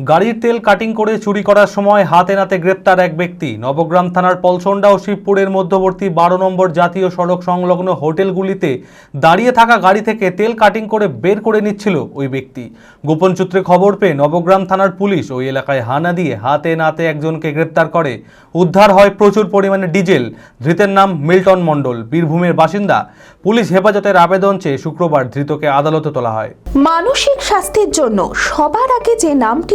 গাড়ির তেল কাটিং করে চুরি করার সময় হাতে নাতে গ্রেপ্তার এক ব্যক্তি। নবগ্রাম থানার পলসন্ডা ও শিবপুরের মধ্যবর্তী বারো নম্বর জাতীয় সড়ক সংলগ্ন হোটেলগুলিতে দাঁড়িয়ে থাকা গাড়ি থেকে তেল কাটিং করে বের করে নিচ্ছিল ওই ব্যক্তি। গোপন সূত্রে খবর পেয়ে নবগ্রাম থানার পুলিশ ওই এলাকায় হানা দিয়ে হাতে নাতে একজনকে গ্রেপ্তার করে। উদ্ধার হয় প্রচুর পরিমাণে ডিজেল। ধৃতের নাম মিল্টন মণ্ডল। বীরভূমের বাসিন্দা। পুলিশ হেফাজতের আবেদন চেয়ে শুক্রবার ধৃতকে আদালতে তোলা হয়। মানসিক স্বাস্থ্যের জন্য সবার আগে যে নামটি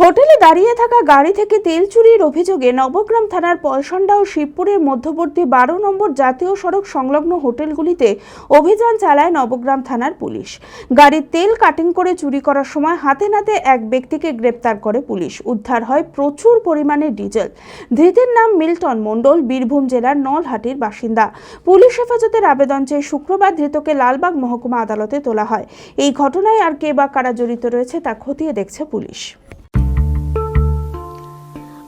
হোটেলে দাঁড়িয়ে থাকা গাড়ি থেকে তেল চুরির অভিযোগে নবগ্রাম থানার পয়সন্ডা ও শিবপুরের মধ্যবর্তী বারো নম্বর জাতীয় সড়ক সংলগ্ন হোটেলগুলিতে অভিযান চালায় নবগ্রাম থানার পুলিশ। গাড়ির তেল কাটিং করে চুরি করার সময় হাতে নাতে এক ব্যক্তিকে গ্রেপ্তার করে পুলিশ। উদ্ধার হয় প্রচুর পরিমাণে ডিজেল। ধৃতের নাম মিল্টন মণ্ডল, বীরভূম জেলার নলহাটির বাসিন্দা। পুলিশ হেফাজতের আবেদন চেয়ে শুক্রবার ধৃতকে লালবাগ মহকুমা আদালতে তোলা হয়। এই ঘটনায় আর কে বা কারা জড়িত রয়েছে তা খতিয়ে দেখছে পুলিশ।